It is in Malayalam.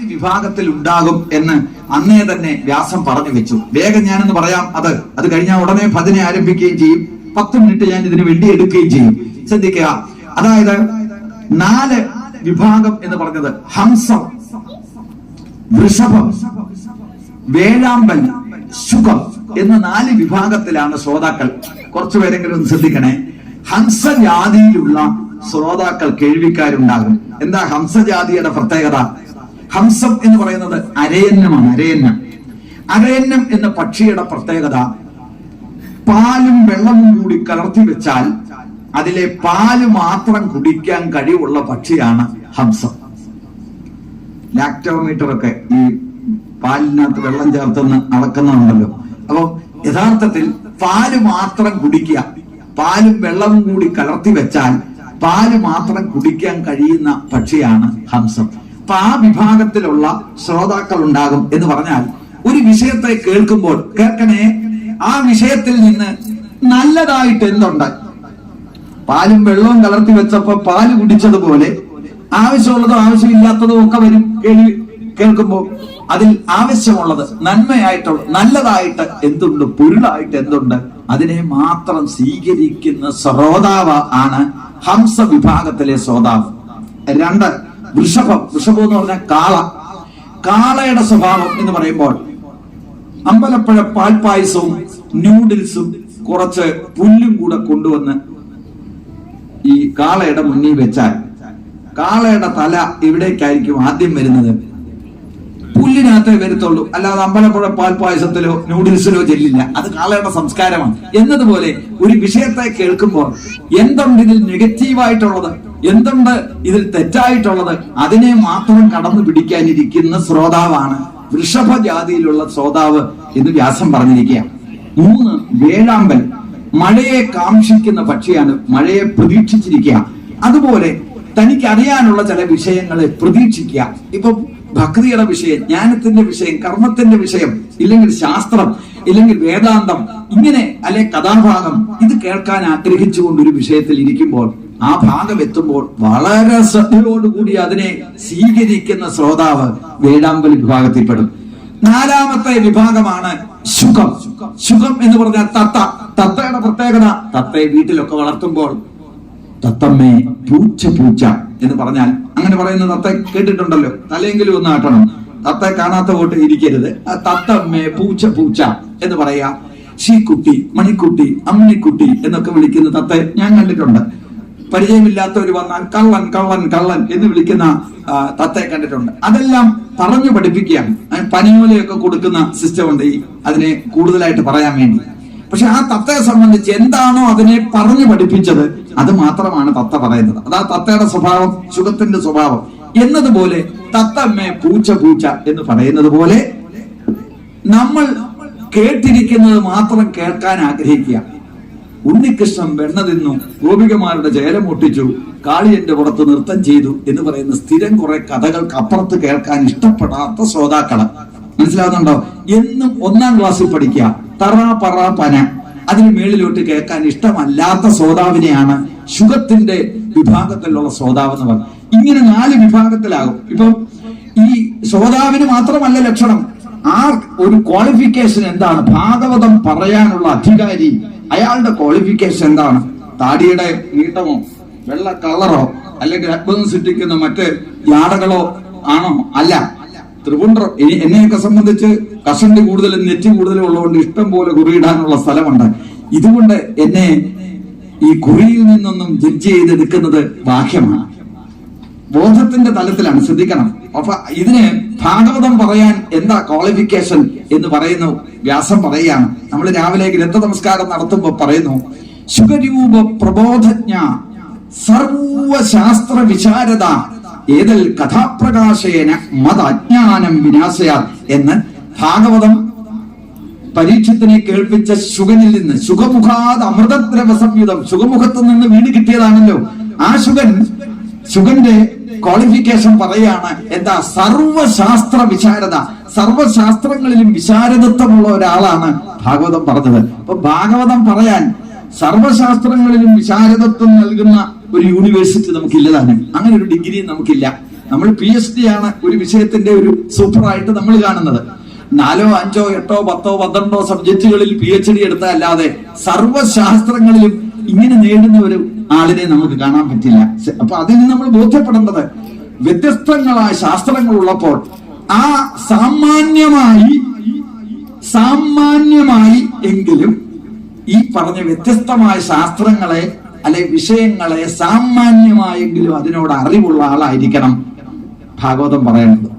വിഭാഗത്തിൽ ഉണ്ടാകും എന്ന് അന്നേ തന്നെ വ്യാസം പറഞ്ഞു വെച്ചു. വേഗം ഞാനെന്ന് പറയാം അത്. അത് കഴിഞ്ഞാൽ ഉടനെ ഭജന ആരംഭിക്കുകയും ചെയ്യും. പത്ത് മിനിറ്റ് ഞാൻ ഇതിന് വേണ്ടി എടുക്കുകയും ചെയ്യും. ശ്രദ്ധിക്കുക. അതായത് നാല് വിഭാഗം എന്ന് പറഞ്ഞത് ഹംസം വൃഷഭം വേഴാമ്പൽ ശുഖം എന്ന നാല് വിഭാഗത്തിലാണ് ശ്രോതാക്കൾ. കുറച്ചു പേരെങ്കിലും ഒന്ന് ശ്രദ്ധിക്കണേ. ഹംസജാതിയിലുള്ള ശ്രോതാക്കൾ കേൾവിക്കാരുണ്ടാകും. എന്താ ഹംസജാതിയുടെ പ്രത്യേകത? ഹംസം എന്ന് പറയുന്നത് അരയന്നമാണ് അരയന്നം. അരയന്നം എന്ന പക്ഷിയുടെ പ്രത്യേകത പാലും വെള്ളവും കൂടി കലർത്തി വെച്ചാൽ അതിലെ പാൽ മാത്രം കുടിക്കാൻ കഴിവുള്ള പക്ഷിയാണ് ഹംസം. ലാക്ടോമീറ്റർ ഒക്കെ ഈ പാലിനകത്ത് വെള്ളം ചേർത്തെന്ന് അളക്കുന്നുണ്ടല്ലോ അപ്പൊ യഥാർത്ഥത്തിൽ പാൽ മാത്രം കുടിക്കുക പാലും വെള്ളവും കൂടി കലർത്തി വെച്ചാൽ പാൽ മാത്രം കുടിക്കാൻ കഴിയുന്ന പക്ഷിയാണ് ഹംസം. അപ്പൊ ആ വിഭാഗത്തിലുള്ള ശ്രോതാക്കൾ ഉണ്ടാകും എന്ന് പറഞ്ഞാൽ ഒരു വിഷയത്തെ കേൾക്കുമ്പോൾ കേൾക്കണേ ആ വിഷയത്തിൽ നിന്ന് നല്ലതായിട്ട് എന്തുണ്ട്? പാലും വെള്ളവും കലർത്തി വെച്ചപ്പോ പാൽ കുടിച്ചതുപോലെ ആവശ്യമുള്ളതും ആവശ്യമില്ലാത്തതും ഒക്കെ വരും കേൾവി കേൾക്കുമ്പോൾ. അതിൽ ആവശ്യമുള്ളത് നന്മയായിട്ടുള്ള നല്ലതായിട്ട് എന്തുണ്ട്? പൊരുളായിട്ട് എന്തുണ്ട്? അതിനെ മാത്രം സ്വീകരിക്കുന്ന ശ്രോതാവ് ആണ് ഹംസ വിഭാഗത്തിലെ ശ്രോതാവ്. രണ്ട് വൃഷഭം. വൃഷഭം എന്ന് പറഞ്ഞാൽ കാള. കാളയുടെ സ്വഭാവം എന്ന് പറയുമ്പോൾ അമ്പലപ്പുഴ പാൽപ്പായസവും ന്യൂഡിൽസും കുറച്ച് പുല്ലും കൂടെ കൊണ്ടുവന്ന് ഈ കാളയുടെ മുന്നിൽ വെച്ചാൽ കാളയുടെ തല എവിടേക്കായിരിക്കും ആദ്യം വരുന്നത്. പുല്ലിനകത്തേ വരത്തുള്ളൂ. അല്ലാതെ അമ്പലപ്പുഴ പാൽപ്പായസത്തിലോ നൂഡിൽസിലോ ചെല്ലില്ല. അത് കാളയുടെ സംസ്കാരമാണ്. എന്നതുപോലെ ഒരു വിഷയത്തെ കേൾക്കുമ്പോൾ എന്തുണ്ട് ഇതിൽ നെഗറ്റീവായിട്ടുള്ളത് എന്തുണ്ട് ഇതിൽ തെറ്റായിട്ടുള്ളത്? അതിനെ മാത്രം കടന്നു പിടിക്കാനിരിക്കുന്ന ശ്രോതാവാണ് വൃഷഭ ജാതിയിലുള്ള ശ്രോതാവ് എന്ന് വ്യാസം പറഞ്ഞിരിക്കുക മൂന്ന് വേഴാമ്പൽ. മഴയെ കാക്ഷിക്കുന്ന പക്ഷിയാണ് മഴയെ പ്രതീക്ഷിച്ചിരിക്കുക. അതുപോലെ തനിക്ക് അറിയാനുള്ള ചില വിഷയങ്ങളെ പ്രതീക്ഷിക്കുക. ഇപ്പൊ ഭക്തിയുടെ വിഷയം ജ്ഞാനത്തിന്റെ വിഷയം കർമ്മത്തിന്റെ വിഷയം ഇല്ലെങ്കിൽ ശാസ്ത്രം ഇല്ലെങ്കിൽ വേദാന്തം ഇങ്ങനെ അല്ലെ കഥാഭാഗം ഇത് കേൾക്കാൻ ആഗ്രഹിച്ചുകൊണ്ട് ഒരു വിഷയത്തിൽ ഇരിക്കുമ്പോൾ ആ ഭാഗം എത്തുമ്പോൾ വളരെ ശ്രദ്ധയോടുകൂടി അതിനെ സ്വീകരിക്കുന്ന ശ്രോതാവ് വേടാമ്പൽ വിഭാഗത്തിൽപ്പെടും. നാലാമത്തെ വിഭാഗമാണ് സുഖം സുഖം എന്ന് പറഞ്ഞാൽ തത്ത. തത്തയുടെ പ്രത്യേകത തത്തയെ വീട്ടിലൊക്കെ വളർത്തുമ്പോൾ തത്തമ്മേ പൂച്ച പൂച്ച എന്ന് പറഞ്ഞാൽ അങ്ങനെ പറയുന്ന തത്ത കേട്ടിട്ടുണ്ടല്ലോ. തലയെങ്കിലും ഒന്ന് ആട്ടണം. തത്ത കാണാത്ത പോട്ട് ഇരിക്കരുത്. തത്തമ്മേ പൂച്ച പൂച്ച എന്ന് പറയാ ശീക്കുട്ടി മണിക്കുട്ടി അമ്മിക്കുട്ടി എന്നൊക്കെ വിളിക്കുന്ന തത്ത ഞാൻ കണ്ടിട്ടുണ്ട്. പരിചയമില്ലാത്തവർ വന്നാൽ കള്ളൻ കള്ളൻ കള്ളൻ എന്ന് വിളിക്കുന്ന തത്തെ തത്തയെ കണ്ടിട്ടുണ്ട്. അതെല്ലാം പറഞ്ഞു പഠിപ്പിക്കുകയാണ്. പനിമൂലയൊക്കെ കൊടുക്കുന്ന സിസ്റ്റം ഉണ്ട്. ഈ അതിനെ കൂടുതലായിട്ട് പറയാൻ വേണ്ടി. പക്ഷെ ആ തത്തയെ സംബന്ധിച്ച് എന്താണോ അതിനെ പറഞ്ഞു പഠിപ്പിച്ചത് അത് മാത്രമാണ് തത്ത പറയുന്നത്. അതാ തത്തയുടെ സ്വഭാവം സുഖത്തിന്റെ സ്വഭാവം. എന്നതുപോലെ തത്തമ്മേ പൂച്ച പൂച്ച എന്ന് പറയുന്നത് പോലെ നമ്മൾ കേട്ടിരിക്കുന്നത് മാത്രം കേൾക്കാൻ ആഗ്രഹിക്കുക ഉണ്ണികൃഷ്ണൻ വെണ്ണ തിന്നു ഗോപികമാരുടെ ജയലം ഒട്ടിച്ചു കാളിയന്റെ പുറത്ത് നൃത്തം ചെയ്തു എന്ന് പറയുന്ന സ്ഥിരം കുറെ കഥകൾക്ക് അപ്പുറത്ത് കേൾക്കാൻ ഇഷ്ടപ്പെടാത്ത ശ്രോതാക്കൾ. മനസ്സിലാവുന്നുണ്ടോ? എന്നും ഒന്നാം ക്ലാസ്സിൽ പഠിക്കുക. തറ പറ പന. അതിന് മേളിലോട്ട് കേൾക്കാൻ ഇഷ്ടമല്ലാത്ത ശ്രോതാവിനെയാണ് ശുഖത്തിന്റെ വിഭാഗത്തിലുള്ള ശ്രോതാവ് എന്ന് പറഞ്ഞു. ഇങ്ങനെ നാല് വിഭാഗത്തിലാകും. ഇപ്പൊ ഈ ശ്രോതാവിന് മാത്രമല്ല ലക്ഷണം. ആ ഒരു ക്വാളിഫിക്കേഷൻ എന്താണ്? ഭാഗവതം പറയാനുള്ള അധികാരി അയാളുടെ ക്വാളിഫിക്കേഷൻ എന്താണ്? താടിയുടെ നീട്ടമോ വെള്ള കളറോ അല്ലെങ്കിൽ അത്ഭുതം സൃഷ്ടിക്കുന്ന മറ്റ് യാടകളോ ആണോ? അല്ല. ത്രിപുണ്ട്രം എന്നെയൊക്കെ സംബന്ധിച്ച് കഷണ്ടി കൂടുതലും നെറ്റി കൂടുതലും ഉള്ളതുകൊണ്ട് ഇഷ്ടം പോലെ കുറിയിടാനുള്ള സ്ഥലമുണ്ട്. ഇതുകൊണ്ട് എന്നെ ഈ കുറിയിൽ നിന്നൊന്നും ജഡ്ജ് ചെയ്തെടുക്കുന്നത് ബാഹ്യമാണ്. ബോധത്തിന്റെ തലത്തിലാണ്. ശ്രദ്ധിക്കണം. അപ്പൊ ഇതിന് ഭാഗവതം പറയാൻ എന്താ ക്വാളിഫിക്കേഷൻ എന്ന് പറയുന്നു? വ്യാസം പറയുകയാണ്. നമ്മൾ രാവിലെ ഗ്രന്ഥ നമസ്കാരം നടത്തുമ്പോൾ പറയുന്നു ശുഭരൂപ പ്രബോധജ്ഞ സർവശാസ്ത്ര വിചാരത ഏതൽ കഥാപ്രകാശേന മത അജ്ഞാനം വിനാശയാ എന്ന് ഭാഗവതം പരീക്ഷത്തിനെ കേൾപ്പിച്ച ശുഗനിൽ നിന്ന് ശുഖമുഖാത് അമൃതദ്രവ സംയുതം ശുഖമുഖത്ത് നിന്ന് വീട് കിട്ടിയതാണല്ലോ. ആ ശുഗൻ ശുഗന്റെ ക്വാളിഫിക്കേഷൻ പറയാണ് എന്താ സർവശാസ്ത്ര വിചാരത സർവശാസ്ത്രങ്ങളിലും വിശാരദത്വമുള്ള ഒരാളാണ് ഭാഗവതം പറഞ്ഞത്. അപ്പൊ ഭാഗവതം പറയാൻ സർവശാസ്ത്രങ്ങളിലും വിശാരദത്വം നൽകുന്ന ഒരു യൂണിവേഴ്സിറ്റി നമുക്കില്ലതാണ്. അങ്ങനെ ഒരു ഡിഗ്രി നമുക്കില്ല. നമ്മൾ പി എച്ച് ഡി ആണ് ഒരു വിഷയത്തിന്റെ ഒരു സൂപ്പർ ആയിട്ട് നമ്മൾ കാണുന്നത്. നാലോ അഞ്ചോ എട്ടോ പത്തോ പന്ത്രണ്ടോ സബ്ജക്റ്റുകളിൽ പി എച്ച് ഡി എടുത്തല്ലാതെ സർവശാസ്ത്രങ്ങളിലും ഇങ്ങനെ നേടുന്ന ഒരു ആളിനെ നമുക്ക് കാണാൻ പറ്റില്ല. അപ്പൊ അപ്പൊ അതിന് നമ്മൾ ബോധ്യപ്പെടേണ്ടത് വ്യത്യസ്തങ്ങളായ ശാസ്ത്രങ്ങൾ ഉള്ളപ്പോൾ ആ സാമാന്യമായി സാമാന്യമായി എങ്കിലും ഈ പറഞ്ഞ വ്യത്യസ്തമായ ശാസ്ത്രങ്ങളെ അല്ലെ വിഷയങ്ങളെ സാമാന്യമായെങ്കിലും അതിനോട് അറിവുള്ള ആളായിരിക്കണം ഭാഗവതം പറയേണ്ടത്